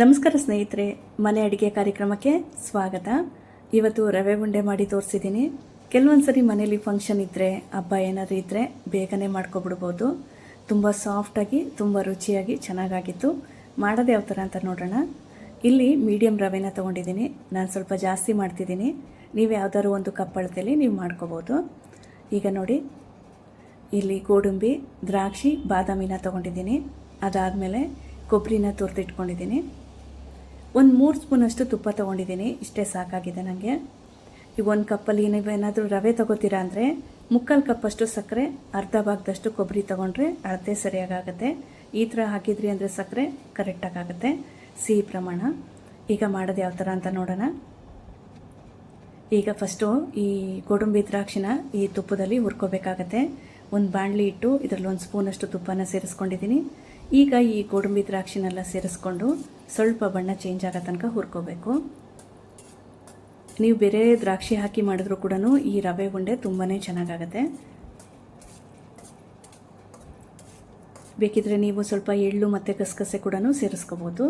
ನಮಸ್ಕಾರ ಸ್ನೇಹಿತರೆ, ಮನೆ ಅಡುಗೆ ಕಾರ್ಯಕ್ರಮಕ್ಕೆ ಸ್ವಾಗತ. ಇವತ್ತು ರವೆ ಉಂಡೆ ಮಾಡಿ ತೋರಿಸಿದ್ದೀನಿ. ಕೆಲವೊಂದು ಸರಿ ಮನೇಲಿ ಫಂಕ್ಷನ್ ಇದ್ದರೆ ಹಬ್ಬ ಏನಾದರೂ ಇದ್ದರೆ ಬೇಗನೆ ಮಾಡ್ಕೊಬಿಡ್ಬೋದು. ತುಂಬ ಸಾಫ್ಟಾಗಿ ತುಂಬ ರುಚಿಯಾಗಿ ಚೆನ್ನಾಗಾಗಿತ್ತು. ಮಾಡೋದು ಯಾವ ಥರ ಅಂತ ನೋಡೋಣ. ಇಲ್ಲಿ ಮೀಡಿಯಮ್ ರವೆನ ತೊಗೊಂಡಿದ್ದೀನಿ. ನಾನು ಸ್ವಲ್ಪ ಜಾಸ್ತಿ ಮಾಡ್ತಿದ್ದೀನಿ. ನೀವು ಯಾವ್ದಾದ್ರು ಒಂದು ಕಪ್ ಅಳತೆಯಲ್ಲಿ ನೀವು ಮಾಡ್ಕೋಬೋದು. ಈಗ ನೋಡಿ. ಇಲ್ಲಿ ಗೋಡಂಬಿ, ದ್ರಾಕ್ಷಿ, ಬಾದಾಮಿನ ತೊಗೊಂಡಿದ್ದೀನಿ. ಅದಾದಮೇಲೆ ಕೊಬ್ಬರಿನ ತುರಿದಿಟ್ಕೊಂಡಿದ್ದೀನಿ. ಒಂದು ಮೂರು ಸ್ಪೂನಷ್ಟು ತುಪ್ಪ ತೊಗೊಂಡಿದ್ದೀನಿ. ಇಷ್ಟೇ ಸಾಕಾಗಿದೆ ನನಗೆ ಈಗ ಒಂದು ಕಪ್ಪಲ್ಲಿ ನೀವೇನಾದರೂ ರವೆ ತೊಗೋತೀರಾ ಅಂದರೆ ಮುಕ್ಕಾಲು ಕಪ್ಪಷ್ಟು ಸಕ್ಕರೆ, ಅರ್ಧ ಭಾಗದಷ್ಟು ಕೊಬ್ಬರಿ ತೊಗೊಂಡ್ರೆ ಅಳತೆ ಸರಿಯಾಗುತ್ತೆ ಈ ಥರ ಹಾಕಿದ್ರಿ ಅಂದರೆ ಸಕ್ಕರೆ ಕರೆಕ್ಟಾಗುತ್ತೆ ಸಿಹಿ ಪ್ರಮಾಣ. ಈಗ ಮಾಡೋದು ಯಾವ ಥರ ಅಂತ ನೋಡೋಣ. ಈಗ ಫಸ್ಟು ಈ ಗೋಡಂಬಿ ದ್ರಾಕ್ಷಿನ ಈ ತುಪ್ಪದಲ್ಲಿ ಹುರ್ಕೋಬೇಕಾಗತ್ತೆ. ಒಂದು ಬಾಣಲಿ ಇಟ್ಟು ಇದರಲ್ಲಿ ಒಂದು ಸ್ಪೂನಷ್ಟು ತುಪ್ಪನ ಸೇರಿಸ್ಕೊಂಡಿದ್ದೀನಿ. ಈಗ ಈ ಗೋಡಂಬಿ ದ್ರಾಕ್ಷಿನೆಲ್ಲ ಸೇರಿಸ್ಕೊಂಡು ಸ್ವಲ್ಪ ಬಣ್ಣ ಚೇಂಜ್ ಆಗೋ ತನಕ ಹುರ್ಕೋಬೇಕು. ನೀವು ಬೇರೆ ದ್ರಾಕ್ಷಿ ಹಾಕಿ ಮಾಡಿದ್ರೂ ಕೂಡ ಈ ರವೆ ಉಂಡೆ ತುಂಬಾ ಚೆನ್ನಾಗಾಗತ್ತೆ. ಬೇಕಿದ್ರೆ ನೀವು ಸ್ವಲ್ಪ ಎಳ್ಳು ಮತ್ತು ಗಸಗಸೆ ಕೂಡ ಸೇರಿಸ್ಕೋಬೋದು.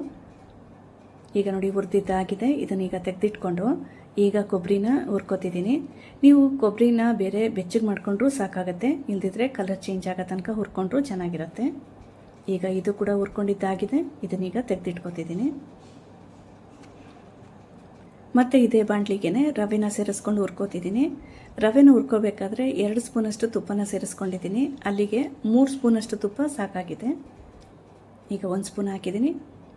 ಈಗ ನೋಡಿ ಹುರಿದಿದ್ದಾಗಿದೆ, ಇದನ್ನೀಗ ತೆಗೆದಿಟ್ಕೊಂಡು ಈಗ ಕೊಬ್ಬರಿನ ಹುರ್ಕೋತಿದ್ದೀನಿ. ನೀವು ಕೊಬ್ಬರಿನ ಬೇರೆ ಬೆಚ್ಚಗೆ ಮಾಡಿಕೊಂಡ್ರೂ ಸಾಕಾಗತ್ತೆ, ಇಲ್ದಿದ್ರೆ ಕಲರ್ ಚೇಂಜ್ ಆಗೋ ತನಕ ಹುರ್ಕೊಂಡ್ರೂ ಚೆನ್ನಾಗಿರುತ್ತೆ. ಈಗ ಇದು ಕೂಡ ಹುರ್ಕೊಂಡಿದ್ದಾಗಿದೆ. ಇದನ್ನೀಗ ತೆಗೆದಿಟ್ಕೋತಿದ್ದೀನಿ. ಮತ್ತು ಇದೇ ಬಾಣಲಿಗೆ ರವೆನ ಸೇರಿಸ್ಕೊಂಡು ಹುರ್ಕೋತಿದ್ದೀನಿ. ರವೆನ ಹುರ್ಕೋಬೇಕಾದ್ರೆ ಎರಡು ಸ್ಪೂನಷ್ಟು ತುಪ್ಪನ ಸೇರಿಸ್ಕೊಂಡಿದ್ದೀನಿ. ಅಲ್ಲಿಗೆ ಮೂರು ಸ್ಪೂನಷ್ಟು ತುಪ್ಪ ಸಾಕಾಗಿದೆ. ಈಗ ಒಂದು ಸ್ಪೂನ್ ಹಾಕಿದ್ದೀನಿ.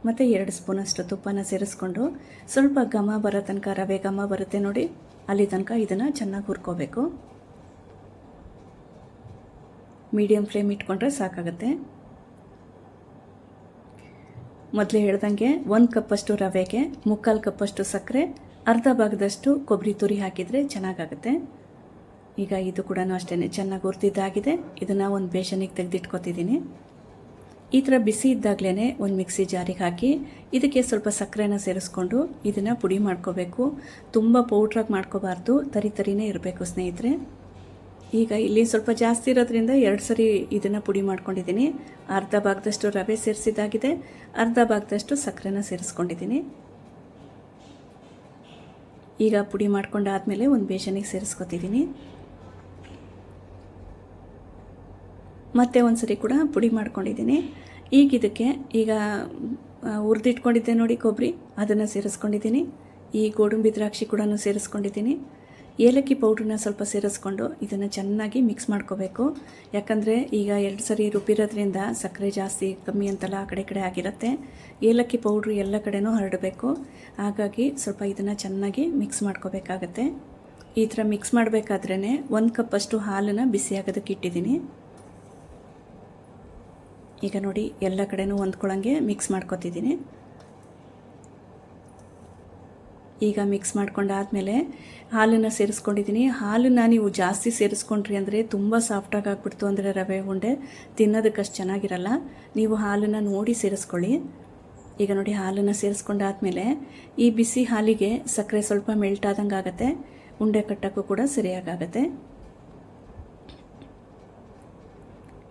ಮತ್ತು ಎರಡು ಸ್ಪೂನಷ್ಟು ತುಪ್ಪನ ಸೇರಿಸ್ಕೊಂಡು ಸ್ವಲ್ಪ ಘಮ ಬರೋ ತನಕ, ರವೆ ಘಮ ಬರುತ್ತೆ ನೋಡಿ, ಅಲ್ಲಿ ತನಕ ಇದನ್ನು ಚೆನ್ನಾಗಿ ಹುರ್ಕೋಬೇಕು. ಮೀಡಿಯಮ್ ಫ್ಲೇಮ್ ಇಟ್ಕೊಂಡ್ರೆ ಸಾಕಾಗುತ್ತೆ. ಮೊದಲೇ ಹೇಳ್ದಂಗೆ ಒಂದು ಕಪ್ಪಷ್ಟು ರವೆಗೆ, ಮುಕ್ಕಾಲು ಕಪ್ಪಷ್ಟು ಸಕ್ಕರೆ ಅರ್ಧ ಭಾಗದಷ್ಟು ಕೊಬ್ಬರಿ ತುರಿ ಹಾಕಿದರೆ ಚೆನ್ನಾಗಾಗುತ್ತೆ. ಈಗ ಇದು ಕೂಡ ಅಷ್ಟೇ ಚೆನ್ನಾಗಿ ಹುರಿದಿದ್ದಾಗಿದೆ ಇದನ್ನು ಒಂದು ಬೇಸನಿಗೆ ತೆಗೆದಿಟ್ಕೋತಿದ್ದೀನಿ ಈ ಥರ ಬಿಸಿ ಇದ್ದಾಗಲೇ ಒಂದು ಮಿಕ್ಸಿ ಜಾರಿಗೆ ಹಾಕಿ ಇದಕ್ಕೆ ಸ್ವಲ್ಪ ಸಕ್ಕರೆನ ಸೇರಿಸ್ಕೊಂಡು ಇದನ್ನು ಪುಡಿ ಮಾಡ್ಕೋಬೇಕು. ತುಂಬ ಪೌಡ್ರಾಗಿ ಮಾಡ್ಕೋಬಾರ್ದು, ತರಿ ತರಿನೇ ಇರಬೇಕು ಸ್ನೇಹಿತರೆ. ಈಗ ಇಲ್ಲಿ ಸ್ವಲ್ಪ ಜಾಸ್ತಿ ಇರೋದ್ರಿಂದ ಎರಡು ಸರಿ ಇದನ್ನು ಪುಡಿ ಮಾಡ್ಕೊಂಡಿದ್ದೀನಿ. ಅರ್ಧ ಭಾಗದಷ್ಟು ರವೆ ಸೇರಿಸಿದ್ದಾಗಿದೆ. ಅರ್ಧ ಭಾಗದಷ್ಟು ಸಕ್ಕರೆನ ಸೇರಿಸ್ಕೊಂಡಿದ್ದೀನಿ. ಈಗ ಪುಡಿ ಮಾಡ್ಕೊಂಡಾದಮೇಲೆ ಒಂದು ಬೇಸನಿಗೆ ಸೇರಿಸ್ಕೊತಿದ್ದೀನಿ. ಮತ್ತೆ ಒಂದು ಸರಿ ಕೂಡ ಪುಡಿ ಮಾಡ್ಕೊಂಡಿದ್ದೀನಿ. ಈಗ ಇದಕ್ಕೆ ಈಗ ಹುರಿದಿಟ್ಕೊಂಡಿದ್ದೆ ನೋಡಿ ಕೊಬ್ಬರಿ ಅದನ್ನು ಸೇರಿಸ್ಕೊಂಡಿದ್ದೀನಿ. ಈ ಗೋಡಂಬಿ ದ್ರಾಕ್ಷಿ ಕೂಡ ಸೇರಿಸ್ಕೊಂಡಿದ್ದೀನಿ. ಏಲಕ್ಕಿ ಪೌಡ್ರನ್ನ ಸ್ವಲ್ಪ ಸೇರಿಸ್ಕೊಂಡು ಇದನ್ನು ಚೆನ್ನಾಗಿ ಮಿಕ್ಸ್ ಮಾಡ್ಕೋಬೇಕು. ಯಾಕಂದರೆ ಈಗ ಎರಡು ಸರಿ ರುಬ್ಬಿರೋದ್ರಿಂದ ಸಕ್ಕರೆ ಜಾಸ್ತಿ ಕಮ್ಮಿ ಅಂತೆಲ್ಲ ಆ ಕಡೆ ಕಡೆ ಆಗಿರುತ್ತೆ. ಏಲಕ್ಕಿ ಪೌಡ್ರು ಎಲ್ಲ ಕಡೆನೂ ಹರಡಬೇಕು. ಹಾಗಾಗಿ ಸ್ವಲ್ಪ ಇದನ್ನು ಚೆನ್ನಾಗಿ ಮಿಕ್ಸ್ ಮಾಡ್ಕೋಬೇಕಾಗತ್ತೆ. ಈ ಥರ ಮಿಕ್ಸ್ ಮಾಡಬೇಕಾದ್ರೇ ಒಂದು ಕಪ್ಪಷ್ಟು ಹಾಲನ್ನು ಬಿಸಿ ಆಗೋದಕ್ಕೆ ಇಟ್ಟಿದ್ದೀನಿ. ಈಗ ನೋಡಿ, ಎಲ್ಲ ಕಡೆನೂ ಹೊಂದ್ಕೊಳ್ಳೋಂಗೆ ಮಿಕ್ಸ್ ಮಾಡ್ಕೊತಿದ್ದೀನಿ. ಈಗ ಮಿಕ್ಸ್ ಮಾಡ್ಕೊಂಡಾದಮೇಲೆ ಹಾಲನ್ನು ಸೇರಿಸ್ಕೊಂಡಿದ್ದೀನಿ. ಹಾಲನ್ನು ನೀವು ಜಾಸ್ತಿ ಸೇರಿಸ್ಕೊಂಡ್ರಿ ಅಂದರೆ ತುಂಬ ಸಾಫ್ಟಾಗಿ ಆಗ್ಬಿಡ್ತು ಅಂದರೆ ರವೆ ಉಂಡೆ ತಿನ್ನೋದಕ್ಕಷ್ಟು ಚೆನ್ನಾಗಿರಲ್ಲ. ನೀವು ಹಾಲನ್ನು ನೋಡಿ ಸೇರಿಸ್ಕೊಳ್ಳಿ. ಈಗ ನೋಡಿ ಹಾಲನ್ನು ಸೇರಿಸ್ಕೊಂಡಾದಮೇಲೆ ಈ ಬಿಸಿ ಹಾಲಿಗೆ ಸಕ್ಕರೆ ಸ್ವಲ್ಪ ಮೆಲ್ಟ್ ಆದಂಗೆ ಆಗುತ್ತೆ. ಉಂಡೆ ಕಟ್ಟೋಕ್ಕೂ ಕೂಡ ಸರಿಯಾಗತ್ತೆ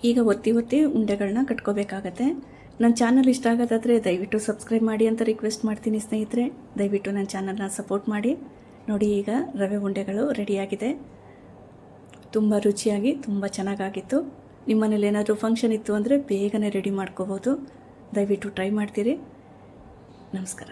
ಈಗ ಒತ್ತಿ ಒತ್ತಿ ಉಂಡೆಗಳನ್ನ ಕಟ್ಕೋಬೇಕಾಗತ್ತೆ. ನನ್ನ ಚಾನಲ್ ಇಷ್ಟ ಆಗೋದಾದರೆ ದಯವಿಟ್ಟು ಸಬ್ಸ್ಕ್ರೈಬ್ ಮಾಡಿ ಅಂತ ರಿಕ್ವೆಸ್ಟ್ ಮಾಡ್ತೀನಿ ಸ್ನೇಹಿತರೆ. ದಯವಿಟ್ಟು ನನ್ನ ಚಾನಲ್ನ ಸಪೋರ್ಟ್ ಮಾಡಿ. ನೋಡಿ ಈಗ ರವೆ ಉಂಡೆಗಳು ರೆಡಿಯಾಗಿದೆ ತುಂಬ ರುಚಿಯಾಗಿ, ತುಂಬ ಚೆನ್ನಾಗಾಗಿತ್ತು. ನಿಮ್ಮನೇಲಿ ಏನಾದರೂ ಫಂಕ್ಷನ್ ಇತ್ತು ಅಂದರೆ ಬೇಗನೆ ರೆಡಿ ಮಾಡ್ಕೋಬೋದು ದಯವಿಟ್ಟು ಟ್ರೈ ಮಾಡ್ತೀರಿ. ನಮಸ್ಕಾರ.